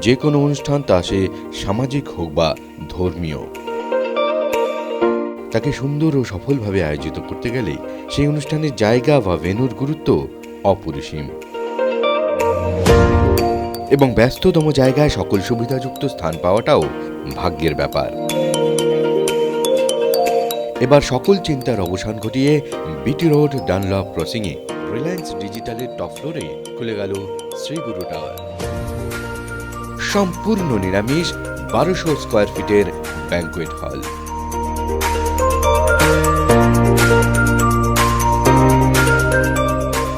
যে কোনো অনুষ্ঠান, তা সে সামাজিক হোক বা ধর্মীয়। তাকে সুন্দর ও সফলভাবে আয়োজিত করতে গেলে সেই অনুষ্ঠানের জায়গা বা ভেনুর গুরুত্ব অপরিসীম। এবং ব্যস্ততম জায়গায় সকল সুবিধাযুক্ত স্থান পাওয়াটাও ভাগ্যের ব্যাপার। এবার সকল চিন্তার অবসান ঘটিয়ে বিটি রোড ডানলপ ক্রসিংয়ে রিলায়েন্স ডিজিটালের টপ ফ্লোরে খুলে গেল শ্রীগুরু টাওয়ার সম্পূর্ণ নিরামিষ বারোশো স্কোয়ার ফিটের ব্যাংকোয়েট হল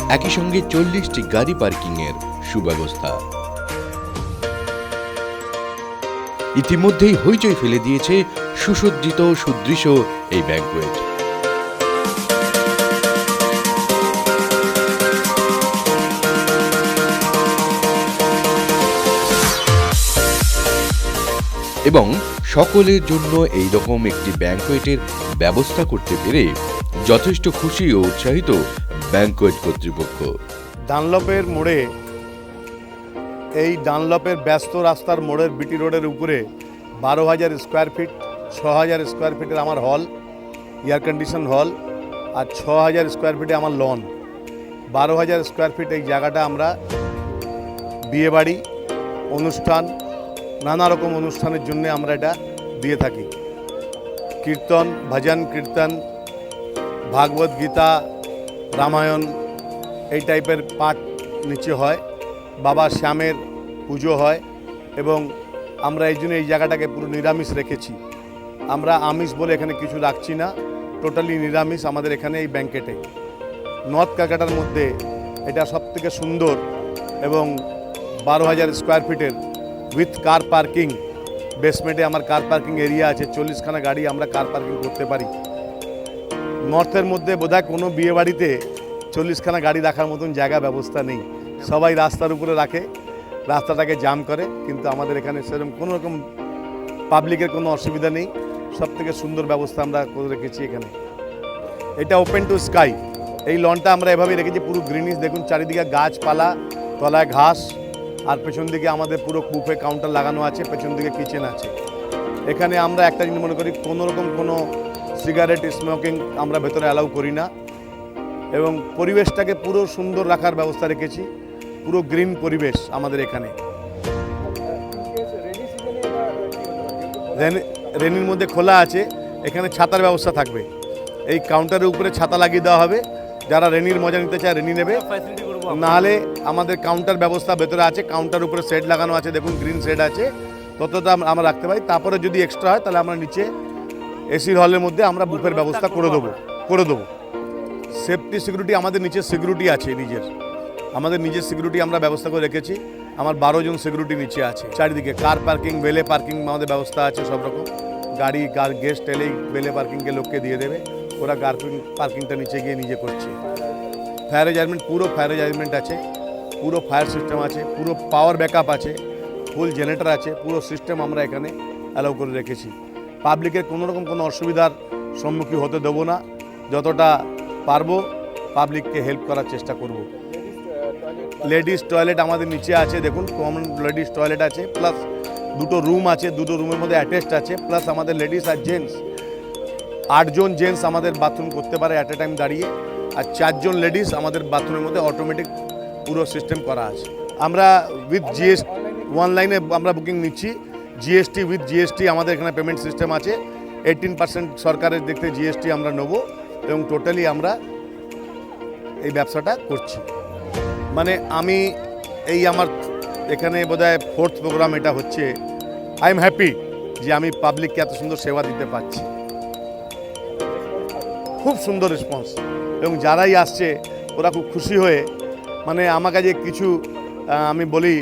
একই সঙ্গে চল্লিশটি গাড়ি পার্কিংয়ের সুব্যবস্থা। ইতিমধ্যেই হইচই ফেলে দিয়েছে সুসজ্জিত সুদৃশ্য এই ব্যাংকোয়েট এবং সকলের জন্য এই রকম একটি ব্যাংকোয়েটের ব্যবস্থা করতে পেরে যথেষ্ট খুশি ও উৎসাহিত ব্যাংকোয়েট কর্তৃপক্ষ। ডানলপের মোড়ে, এই ডানলপের ব্যস্ত রাস্তার মোড়ের বিটি রোডের উপরে বারো হাজার স্কোয়ার ফিট, ছ হাজার স্কোয়ার ফিটের আমার হল, এয়ার কন্ডিশন হল, আর ছ হাজার স্কোয়ার ফিটে আমার লন। বারো হাজার স্কোয়ার ফিট এই জায়গাটা আমরা বিয়েবাড়ি, অনুষ্ঠান নানা রকম অনুষ্ঠানের জন্য আমরা এটা দিয়ে থাকি। কীর্তন, ভজন, কীর্তন, ভাগবত গীতা, রামায়ণ, এই টাইপের পাঠ নিচে হয়। বাবা শ্যামের পুজো হয় এবং আমরা এই জন্য এই জায়গাটাকে পুরো নিরামিষ রেখেছি। আমরা আমিষ বলে এখানে কিছু রাখছি না, টোটালি নিরামিষ আমাদের এখানে এই ব্যাংকেটে। নর্থ ক্যালকাটার মধ্যে এটা সবথেকে সুন্দর এবং বারো হাজার স্কোয়ার ফিটের উইথ কার পার্কিং বেসমেন্টে আমার কার পার্কিং এরিয়া আছে। চল্লিশখানা গাড়ি আমরা কার পার্কিং করতে পারি। নর্থের মধ্যে বোধহয় কোনো বিয়ে বাড়িতে চল্লিশখানা গাড়ি রাখার মতন জায়গা ব্যবস্থা নেই। সবাই রাস্তার উপরে রাখে, রাস্তাটাকে জাম করে, কিন্তু আমাদের এখানে সেরকম কোনো রকম পাবলিকের কোনো অসুবিধা নেই। সব থেকে সুন্দর ব্যবস্থা আমরা করে রেখেছি এখানে। এটা ওপেন টু স্কাই এই লনটা আমরা এভাবে রেখেছি, পুরো গ্রিনিশ দেখুন, চারিদিকে গাছপালা, তলায় ঘাস। আর পেছন দিকে আমাদের পুরো বুফে কাউন্টার লাগানো আছে পেছন দিকে কিচেন আছে। এখানে আমরা একটা জিনিস মনে করি কোনো রকম কোনো সিগারেট স্মোকিং আমরা ভেতরে অ্যালাউ করি না। এবং পরিবেশটাকে পুরো সুন্দর রাখার ব্যবস্থা রেখেছি পুরো গ্রিন পরিবেশ আমাদের এখানে। রেনি- রেনির মধ্যে খোলা আছে এখানে ছাতার ব্যবস্থা থাকবে। এই কাউন্টারের উপরে ছাতা লাগিয়ে দেওয়া হবে যারা রেনির মজা নিতে চায় রেনি নেবে। নাহলে আমাদের কাউন্টার ব্যবস্থা ভেতরে আছে কাউন্টার উপরে সেট লাগানো আছে, দেখুন গ্রিন সেট আছে। ততটা আম- আমরা রাখতে পারি। তারপরে যদি এক্সট্রা হয়, তাহলে আমরা নিচে এসির হলের মধ্যে আমরা বুফের ব্যবস্থা করে দেবো। করে দেবো। সেফটি সিকিউরিটি আমাদের নিচে সিকিউরিটি আছে নিজের। আমাদের নিজের সিকিউরিটি আমরা ব্যবস্থা করে রেখেছি। আমার বারো জন সিকিউরিটি নিচে আছে। চারিদিকে কার পার্কিং বেলে পার্কিং আমাদের ব্যবস্থা আছে সব রকম। গাড়ি কার গেস্ট এলেই বেলে পার্কিংকে লোককে দিয়ে দেবে। ওরা কার পার্কিংটা নিচে গিয়ে নিজে করছে। ফায়ার অ্যারেঞ্জমেন্ট পুরো ফায়ার অ্যারেঞ্জমেন্ট আছে। পুরো ফায়ার সিস্টেম আছে, পুরো পাওয়ার ব্যাকআপ আছে ফুল জেনারেটর আছে, পুরো সিস্টেম আমরা এখানে অ্যালাউ করে রেখেছি। পাবলিকের কোনো রকম কোনো অসুবিধার সম্মুখীন হতে দেবো না, যতটা পারব পাবলিককে হেল্প করার চেষ্টা করব। লেডিস টয়লেট আমাদের নিচে আছে, দেখুন কমন লেডিস টয়লেট আছে প্লাস দুটো রুম আছে, দুটো রুমের মধ্যে অ্যাটাচড আছে প্লাস আমাদের লেডিস আর জেন্টস আটজন জেন্টস আমাদের বাথরুম করতে পারে অ্যাট এ টাইম দাঁড়িয়ে, আর চারজন লেডিস আমাদের বাথরুমের মধ্যে অটোমেটিক পুরো সিস্টেম করা আছে। আমরা উইথ জিএসটি অনলাইনে আমরা বুকিং নিচ্ছি। জিএসটি উইথ জিএসটি আমাদের এখানে পেমেন্ট সিস্টেম আছে। এইটিন পার্সেন্ট সরকারের থেকে জিএসটি আমরা নেব এবং টোটালি আমরা এই ব্যবসাটা করছি। মানে আমি এই আমার এখানে বোধহয় ফোর্থ প্রোগ্রাম এটা হচ্ছে। আই এম হ্যাপি যে আমি পাবলিককে এত সুন্দর সেবা দিতে পারছি। খুব সুন্দর রেসপন্স এবং যারাই আসছে, ওরা খুব খুশি হয়ে মানে আমার কাছে কিছু আমি বলি,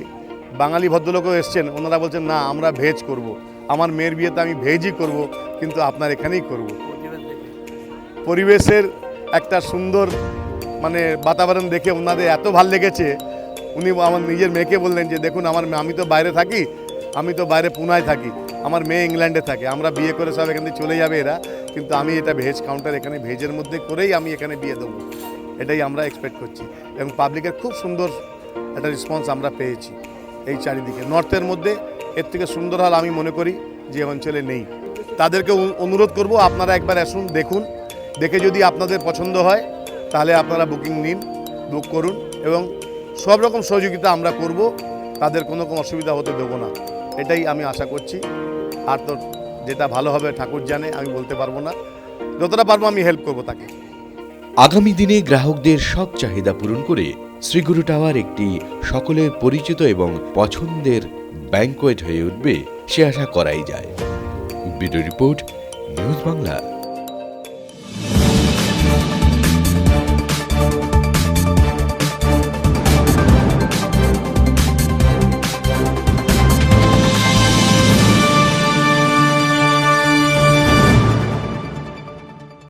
বাঙালি ভদ্রলোকও এসছেন, ওনারা বলছেন, না, আমরা ভেজ করব। আমার মেয়ের বিয়েতে আমি ভেজই করব, কিন্তু আপনার এখানেই করব। পরিবেশের একটা সুন্দর মানে বাতাবরণ দেখে ওনাদের এত ভালো লেগেছে উনি আমার নিজের মেয়েকে বললেন যে, দেখুন, আমার আমি তো বাইরে থাকি, আমি তো বাইরে পুনায় থাকি, আমার মেয়ে ইংল্যান্ডে থাকে, আমরা বিয়ে করে সব এখান থেকে চলে যাবে এরা, কিন্তু আমি এটা ভেজ কাউন্টার এখানে ভেজের মধ্যে করেই আমি এখানে বিয়ে দেবো এটাই আমরা এক্সপেক্ট করছি। এবং পাবলিকের খুব সুন্দর একটা রেসপন্স আমরা পেয়েছি এই চারিদিকে। নর্থের মধ্যে এর থেকে সুন্দর হল আমি মনে করি যে অঞ্চলে নেই। তাদেরকে অনুরোধ করব, আপনারা একবার আসুন, দেখুন। দেখে যদি আপনাদের পছন্দ হয়, তাহলে আপনারা বুকিং নিন বুক করুন এবং সব রকম সহযোগিতা আমরা করব। তাদের কোনো কোনো অসুবিধা হতে দেবো না। এটাই আমি আশা করছি। আর তো যেটা ভালো হবে ঠাকুর জানে, আমি বলতে পারব না। যতটা পারব আমি হেল্প করব তাকে। আগামী দিনে গ্রাহকদের সব চাহিদা পূরণ করে শ্রীগুরু টাওয়ার একটি সকলের পরিচিত এবং পছন্দের ব্যাংকোয়েট হয়ে উঠবে সে আশা করাই যায়। Bureau report, news Bangla.